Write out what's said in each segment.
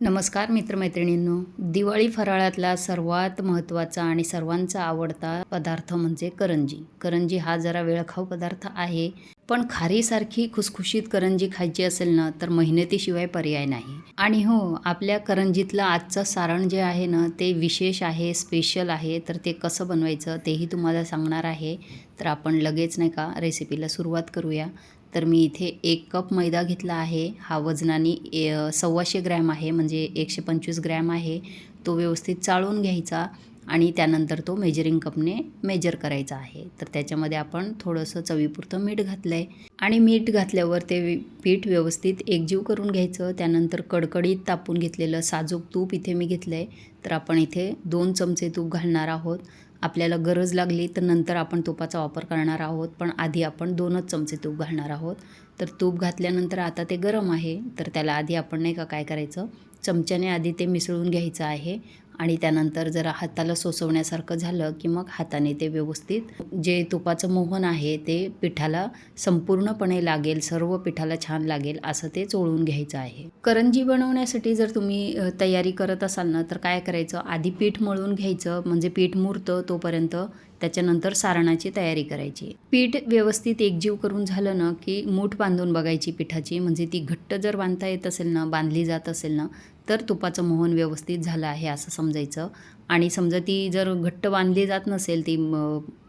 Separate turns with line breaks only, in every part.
नमस्कार मित्रमैत्रिणींनो. दिवाळी फराळातला सर्वात महत्त्वाचा आणि सर्वांचा आवडता पदार्थ म्हणजे करंजी. करंजी हा जरा वेळखाऊ पदार्थ आहे पण खारीसारखी खुसखुशीत करंजी खायची असेल ना तर मेहनतीशिवाय पर्याय नाही. आणि हो आपल्या करंजीतलं आजचं सारण जे आहे ना ते विशेष आहे स्पेशल आहे तर ते कसं बनवायचं तेही तुम्हाला सांगणार आहे. तर आपण लगेच नाही का रेसिपीला सुरुवात करूया. तर मी इथे एक कप मैदा घेतला आहे. हा वजनाने ए सव्वाशे ग्रॅम आहे म्हणजे एकशे पंचवीस ग्रॅम आहे. तो व्यवस्थित चाळून घ्यायचा आणि त्यानंतर तो मेजरिंग कपने मेजर करायचा आहे. तर त्याच्यामध्ये आपण थोडंसं चवीपुरतं मीठ घातलं आहे आणि मीठ घातल्यावर ते पीठ व्यवस्थित एकजीव करून घ्यायचं. त्यानंतर कडकडीत तापून घेतलेलं साजूक तूप इथे मी घेतलं आहे तर आपण इथे दोन चमचे तूप घालणार आहोत. आपल्याला गरज लागली तर नंतर आपण तुपाचा वापर करणार आहोत. पण आधी आपण दोनच चमचे तूप घालणार आहोत. तर तूप घातल्यानंतर आता ते गरम आहे. तर त्याला आधी आपण नाही का काय करायचं? चमच्याने आधी ते मिसळून घ्यायचं आहे. आणि त्यानंतर जरा हाताला सोसवण्यासारखं झालं की मग हाताने ते व्यवस्थित जे तुपाचं मोहन आहे ते पिठाला संपूर्णपणे लागेल सर्व पिठाला छान लागेल असं ते चोळून घ्यायचं आहे. करंजी बनवण्यासाठी जर तुम्ही तयारी करत असाल ना तर काय करायचं? आधी पीठ मळून घ्यायचं म्हणजे पीठ मुरतं तोपर्यंत त्याच्यानंतर सारणाची तयारी करायची. पीठ व्यवस्थित एकजीव करून झालं ना की मूठ बांधून बघायची पिठाची म्हणजे ती घट्ट जर बांधता येत असेल ना बांधली जात असेल ना तर तुपाचं मोहन व्यवस्थित झालं आहे असं समजायचं. आणि समजा ती जर घट्ट बांधली जात नसेल ती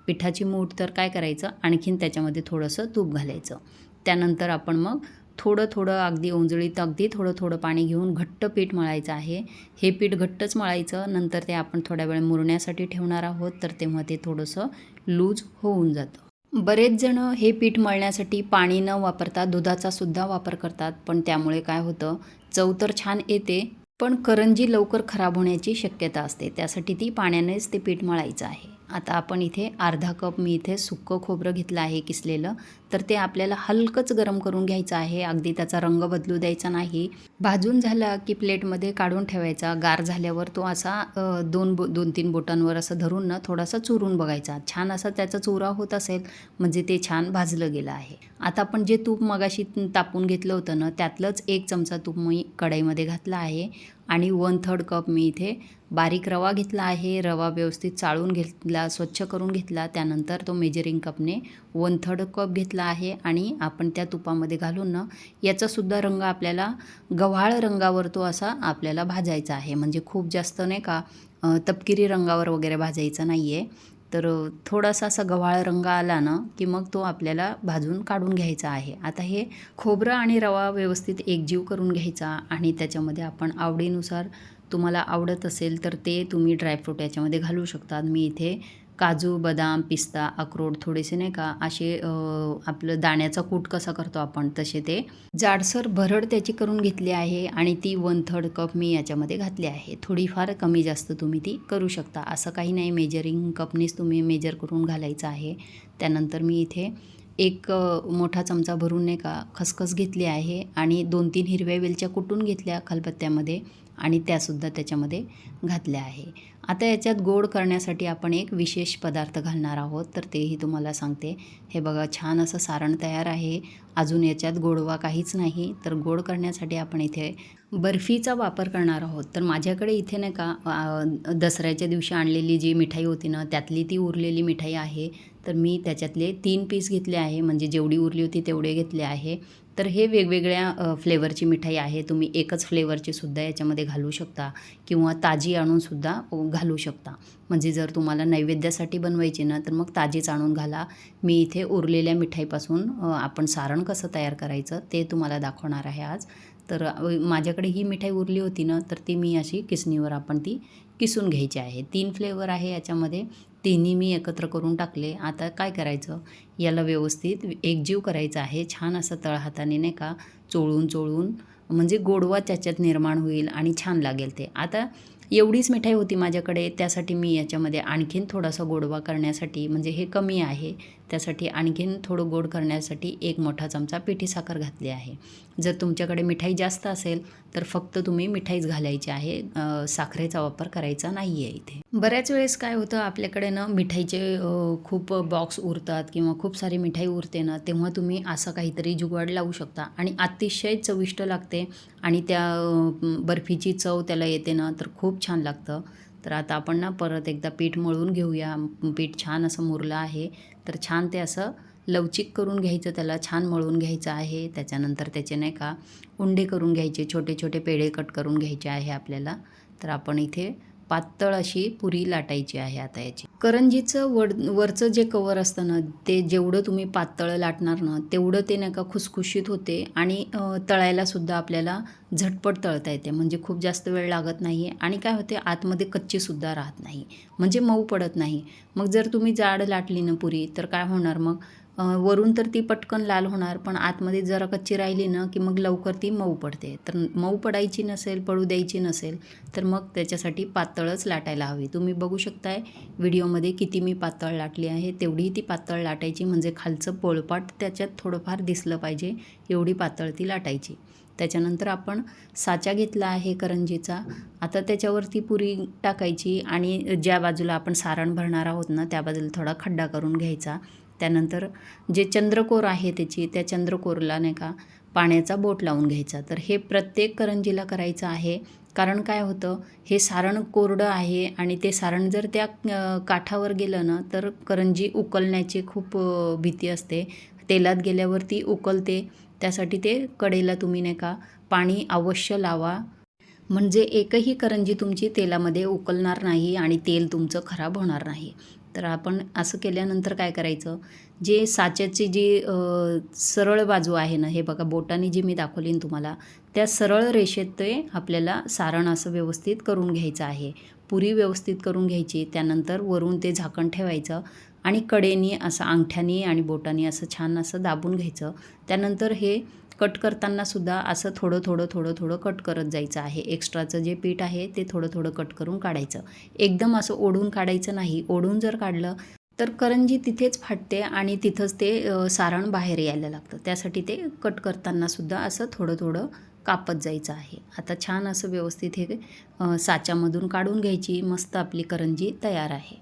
पिठाची मूठ तर काय करायचं? आणखीन त्याच्यामध्ये थोडंसं तूप घालायचं. त्यानंतर आपण मग थोडं थोडं अगदी ओंजळीत अगदी थोडं थोडं पाणी घेऊन घट्ट पीठ मळायचं आहे. हे पीठ घट्टच मळायचं. नंतर ते आपण थोड्या वेळ मुरण्यासाठी ठेवणार आहोत. तर तेव्हा ते थोडंसं लूज होऊन जातं. बरेच जण हे पीठ मळण्यासाठी पाणी न वापरता दुधाचा सुद्धा वापर करतात. पण त्यामुळे काय होतं? चव तर छान येते पण करंजी लवकर खराब होण्याची शक्यता असते. त्यासाठी ती पाण्यानेच ते पीठ मळायचं आहे. आता आपण इथे अर्धा कप मी इथे सुक्कं खोबरं घेतलं आहे किसलेलं. तर ते आपल्याला हलकंच गरम करून घ्यायचं आहे. अगदी त्याचा रंग बदलू द्यायचा नाही. भाजून झाला की प्लेटमध्ये काढून ठेवायचा. गार झाल्यावर तो असा दोन बो दोन तीन बोटांवर असं धरून ना थोडासा चुरून बघायचा. छान असा त्याचा चुरा होत असेल म्हणजे ते छान भाजलं गेलं आहे. आता आपण जे तूप मगाशी तापून घेतलं होतं ना त्यातलंच एक चमचा तूप मी कढईमध्ये घातला आहे. आणि वन थर्ड कप मी इथे बारीक रवा घेतला आहे. रवा व्यवस्थित चाळून घेतला स्वच्छ करून घेतला. त्यानंतर तो मेजरिंग कपने वन थर्ड कप घेतला आहे आणि आपण त्या तुपामध्ये घालून ना याचासुद्धा रंग आपल्याला गव्हाळ रंगावर तो असा आपल्याला भाजायचा आहे. म्हणजे खूप जास्त नाही का तपकिरी रंगावर वगैरे भाजायचा नाही आहे तर थोडासा असा गव्हाळ रंग आला ना की मग तो आपल्याला भाजून काढून घ्यायचा आहे. आता हे खोबरं आणि रवा व्यवस्थित एकजीव करून घ्यायचा आणि त्याच्यामध्ये आपण आवडीनुसार तुम्हाला आवडत असेल तर ते तुम्ही ड्रायफ्रूट याच्यामध्ये घालू शकतात मी इथे काजू बदाम पिस्ता अक्रोड थोडेसे नाही का असे आपलं दाण्याचा कूट कसा करतो आपण तसे ते जाडसर भरड त्याची करून घेतली आहे आणि ती वन थर्ड कप मी याच्यामध्ये घातली आहे. थोडीफार कमी जास्त तुम्ही ती करू शकता. असं काही नाही मेजरिंग कपनीच तुम्ही मेजर करून घालायचं आहे. त्यानंतर मी इथे एक मोठा चमचा भरून नाही का खसखस घेतली आहे आणि दोन तीन हिरव्या वेलच्या कुटून घेतल्या खलबत्त्यामध्ये. आणि त्यासुद्धा त्याच्यामध्ये घातल्या आहे. आता याच्यात गोड करण्यासाठी आपण एक विशेष पदार्थ घालणार आहोत तर तेही तुम्हाला सांगते. हे बघा छान असं सारण तयार आहे. अजून याच्यात गोडवा काहीच नाही. तर गोड करण्यासाठी आपण इथे बर्फीचा वापर करणार आहोत. तर माझ्याकडे इथे नाही का दसऱ्याच्या दिवशी आणलेली जी मिठाई होती ना त्यातली ती उरलेली मिठाई आहे. तर मी त्याच्यातले तीन पीस घेतले आहे. म्हणजे जेवढी उरली होती तेवढे घेतले आहे. तर हे वेगवेगळ्या फ्लेवरची मिठाई आहे. तुम्ही एकच फ्लेवरची सुद्धा याच्यामध्ये घालू शकता किंवा ताजी आणूनसुद्धा घालू शकता. म्हणजे जर तुम्हाला नैवेद्यासाठी बनवायची ना तर मग ताजीच आणून घाला. मी इथे उरलेल्या मिठाईपासून आपण सारण कसं तयार करायचं ते तुम्हाला दाखवणार आहे आज. तर माझ्याकडे ही मिठाई उरली होती ना तर ती मी अशी किसणीवर आपण ती किसून घ्यायची आहे. तीन फ्लेवर आहे याच्यामध्ये. तिन्ही मी एकत्र करून टाकले. आता काय करायचं? याला व्यवस्थित एकजीव करायचा आहे. छान असं तळहाताने नाही का चोळून चोळून म्हणजे गोडवा त्याच्यात निर्माण होईल आणि छान लागेल ते. आता एवढीच मिठाई होती माझ्याकडे. त्यासाठी मी याच्यामध्ये आणखीन थोडासा गोडवा करण्यासाठी म्हणजे हे कमी आहे. त्यासाठी आणखीन थोडं गोड करण्यासाठी एक मोठा चमचा पिठी साखर घातली आहे. जर तुमच्याकडे मिठाई जास्त असेल तर फक्त तुम्ही मिठाईच घालायची आहे. साखरेचा वापर करायचा नाही आहे इथे. बऱ्याच वेळेस काय होतं आपल्याकडे ना मिठाईचे खूप बॉक्स उरतात किंवा खूप सारी मिठाई उरते ना तेव्हा तुम्ही असं काहीतरी जुगाड लावू शकता. आणि अतिशय चविष्ट लागते आणि त्या बर्फीची चव त्याला येते ना तर खूप छान लागतं. तर आता आपण ना परत एकदा पीठ मळून घेऊया. पीठ छान असं मुरलं आहे. तर छान ते असं लवचिक करून घ्यायचं त्याला छान मळून घ्यायचं आहे. त्याच्यानंतर त्याचे नाही का उंडे करून घ्यायचे छोटे छोटे पेढे कट करून घ्यायचे आहे आपल्याला. तर आपण इथे पातळ अशी पुरी लाटायची आहे आता याची. करंजीचं वड वरचं जे कवर असतं ना ते जेवढं तुम्ही पातळ लाटणार ना तेवढं ते नाही का खुसखुशीत होते आणि तळायलासुद्धा तळायला सुद्धा आपल्याला झटपट तळता येते. म्हणजे खूप जास्त वेळ लागत नाही आणि काय होते आतमध्ये कच्चीसुद्धा राहत नाही. म्हणजे मऊ पडत नाही. मग जर तुम्ही जाड लाटली ना पुरी तर काय होणार मग? वरून तर ती पटकन लाल होणार पण आतमध्ये जरा कच्ची राहिली ना की मग लवकर ती मऊ पडते. तर मऊ पडायची नसेल पडू द्यायची नसेल तर मग त्याच्यासाठी पातळच लाटायला हवी. तुम्ही बघू शकताय व्हिडिओमध्ये किती मी पातळ लाटली आहे तेवढी ती पातळ लाटायची. म्हणजे खालचं पोळपाट त्याच्यात थोडंफार दिसलं पाहिजे एवढी पातळ ती लाटायची. त्याच्यानंतर आपण साचा घेतला आहे करंजीचा. आता त्याच्यावरती पुरी टाकायची आणि ज्या बाजूला आपण सारण भरणार आहोत ना त्या बाजूला थोडा खड्डा करून घ्यायचा. त्यानंतर जे चंद्रकोर आहे त्याची त्या चंद्रकोरला नाही का पाण्याचा बोट लावून घ्यायचा. तर हे प्रत्येक करंजीला करायचं आहे. कारण काय होतं हे सारण कोरडं आहे आणि ते सारण जर त्या काठावर गेलं ना तर करंजी उकलण्याची खूप भीती असते. तेलात गेल्यावर ती उकलते. त्यासाठी ते कडेला तुम्ही नाही का पाणी अवश्य लावा. म्हणजे एकही करंजी तुमची तेलामध्ये उकलणार नाही आणि तेल तुमचं खराब होणार नाही. तर आपण असं केल्यानंतर काय करायचं? जे साच्याची जी सरळ बाजू आहे ना हे बघा बोटाने जी मी दाखवली तुम्हाला त्या सरळ रेषेत ते आपल्याला सारण असं व्यवस्थित करून घ्यायचं आहे. पुरी व्यवस्थित करून घ्यायची त्यानंतर वरून ते झाकण ठेवायचं आणि कडेनी असं अंगठ्यानी आणि बोटानी असं छान असं दाबून घ्यायचं. त्यानंतर हे कट करताना सुद्धा असं थोडं थोडं थोडं थोडं कट करत जायचं आहे. एक्स्ट्राचं जे पीठ आहे ते थोडं थोडं कट करून काढायचं. एकदम असं ओढून काढायचं नाही. ओढून जर काढलं तर करंजी तिथेच फाटते आणि तिथंच ते सारण बाहेर यायला लागतं. त्यासाठी ते कट करतानासुद्धा असं थोडं थोडं कापत जायचं आहे. आता छान असं व्यवस्थित हे साच्यामधून काढून घ्यायची. मस्त आपली करंजी तयार आहे.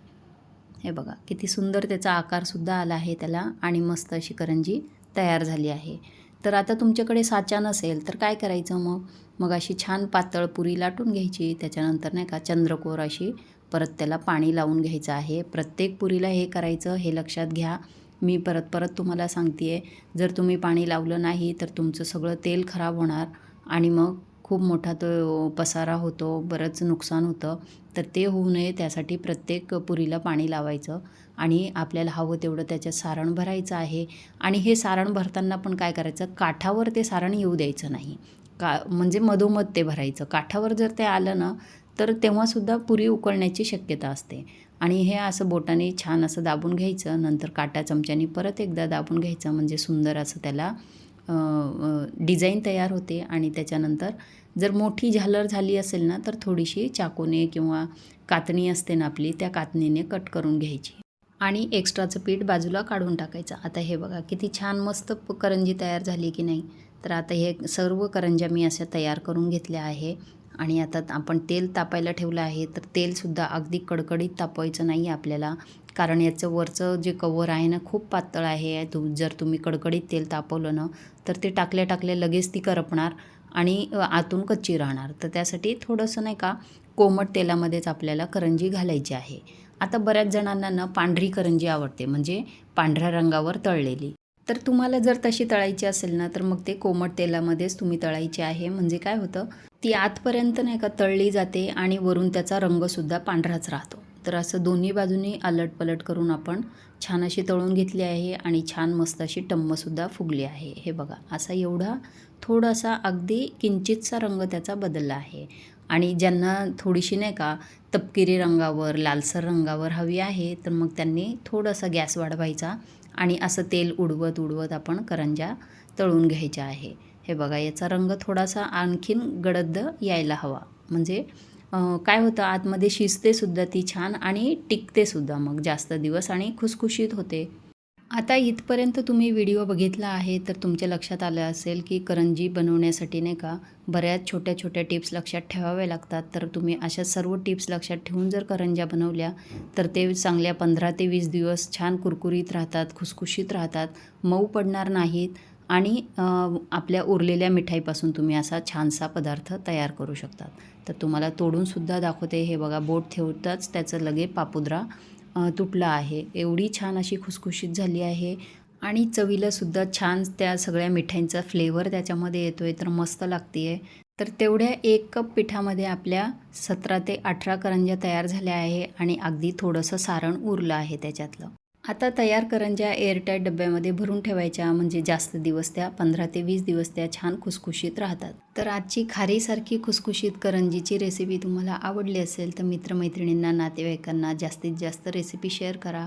हे बघा किती सुंदर त्याचा आकारसुद्धा आला आहे त्याला आणि मस्त अशी करंजी तयार झाली आहे. तर आता तुमच्याकडे साचा नसेल तर काय करायचं मग? मग अशी छान पातळ पुरी लाटून घ्यायची त्याच्यानंतर नाही का चंद्रकोर अशी परत त्याला पाणी लावून घ्यायचं आहे. प्रत्येक पुरीला हे करायचं हे लक्षात घ्या. मी परत परत तुम्हाला सांगते आहे जर तुम्ही पाणी लावलं नाही तर तुमचं सगळं तेल खराब होणार आणि मग खूप मोठा तो पसारा होतो बरंच नुकसान होतं. तर ते होऊ नये त्यासाठी प्रत्येक पुरीला पाणी लावायचं आणि आपल्याला हवं तेवढं त्याच्यात सारण भरायचं आहे. आणि हे सारण भरताना पण काय करायचं काठावर ते सारण येऊ द्यायचं नाही. का म्हणजे मधोमध ते भरायचं. काठावर जर ते आलं ना तर तेव्हासुद्धा पुरी उकळण्याची शक्यता असते. आणि हे असं बोटाने छान असं दाबून घ्यायचं नंतर काटा चमच्याने परत एकदा दाबून घ्यायचं म्हणजे सुंदर असं त्याला डिझाईन तयार होते आणि त्याच्यानंतर जर मोठी झालर झाली असेल ना तर थोडीशी चाकूने किंवा कातणी असते ना आपली त्या कातणीने कट करून घ्यायची. आणि एक्स्ट्राचं पीठ बाजूला काढून टाकायचं. आता हे बघा किती छान मस्त करंजी तयार झाली की नाही? तर आता हे सर्व करंज्या मी अशा तयार करून घेतल्या आहे. आणि आता आपण तेल तापायला ठेवलं आहे तर तेलसुद्धा अगदी कडकडीत तापवायचं नाही आपल्याला. कारण याचं वरचं जे कवर आहे ना खूप पातळ आहे. तु जर तुम्ही कडकडीत तेल तापवलं ना तर ते टाकल्या टाकल्या लगेच ती करपणार. आणि आतून कच्ची राहणार. तर त्यासाठी थोडंसं नाही का कोमट तेलामध्येच आपल्याला करंजी घालायची आहे. आता बऱ्याच जणांना ना पांढरी करंजी आवडते म्हणजे पांढऱ्या रंगावर तळलेली. तर तुम्हाला जर तशी तळायची असेल ना तर मग ते कोमट तेलामध्येच तुम्ही तळायची आहे. म्हणजे काय होतं ती आतपर्यंत नाही का तळली जाते आणि वरून त्याचा रंगसुद्धा पांढराच राहतो. तर असं दोन्ही बाजूनी अलट पलट करून आपण छान अशी तळून घेतली आहे आणि छान मस्त अशी टम्मसुद्धा फुगली आहे. हे बघा असा एवढा थोडासा अगदी किंचितसा रंग त्याचा बदलला आहे. आणि ज्यांना थोडीशी नाही का तपकिरी रंगावर लालसर रंगावर हवी आहे तर मग त्यांनी थोडासा गॅस वाढवायचा आणि असं तेल उडवत उडवत आपण करंज्या तळून घ्यायच्या आहे. हे बघा याचा रंग थोडासा आणखीन गडद यायला हवा. म्हणजे काय होतं आतमध्ये शिजतेसुद्धा ती छान आणि टिकतेसुद्धा मग जास्त दिवस आणि खुसखुशीत होते. आता इथपर्यंत तुम्ही व्हिडिओ बघितला आहे तर तुमच्या लक्षात आलं असेल की करंजी बनवण्यासाठी नाही का बऱ्याच छोट्या छोट्या टिप्स लक्षात ठेवाव्या लागतात. तर तुम्ही अशा सर्व टिप्स लक्षात ठेवून जर करंज्या बनवल्या तर ते चांगल्या पंधरा ते वीस दिवस छान कुरकुरीत राहतात खुसखुशीत राहतात मऊ पडणार नाहीत आणि आपल्या उरलेल्या मिठाईपासून तुम्ही असा छानसा पदार्थ तयार करू शकतात. तर तुम्हाला तोडूनसुद्धा दाखवते. हे बघा बोट ठेवताच त्याचं लगे पापुद्रा तुटला आहे. एवढी छान अशी खुसखुशीत झाली आहे आणि चवीला सुद्धा छान त्या सगळ्या मिठाईंचा फ्लेवर त्याच्यामध्ये येतो आहे तर मस्त लागते आहे तर तेवढ्या एक कप पिठामध्ये आपल्या सतरा ते अठरा करंज्या तयार झाल्या आहे आणि अगदी थोडंसं सारण उरलं आहे त्याच्यातलं. आता तयार करंज्या एअरटाईट डब्यामध्ये भरून ठेवायच्या म्हणजे जास्त दिवस त्या पंधरा ते वीस दिवस त्या छान खुसखुशीत राहतात. तर आजची खारीसारखी खुसखुशीत करंजीची रेसिपी तुम्हाला आवडली असेल तर मित्रमैत्रिणींना नातेवाईकांना जास्तीत जास्त रेसिपी शेअर करा.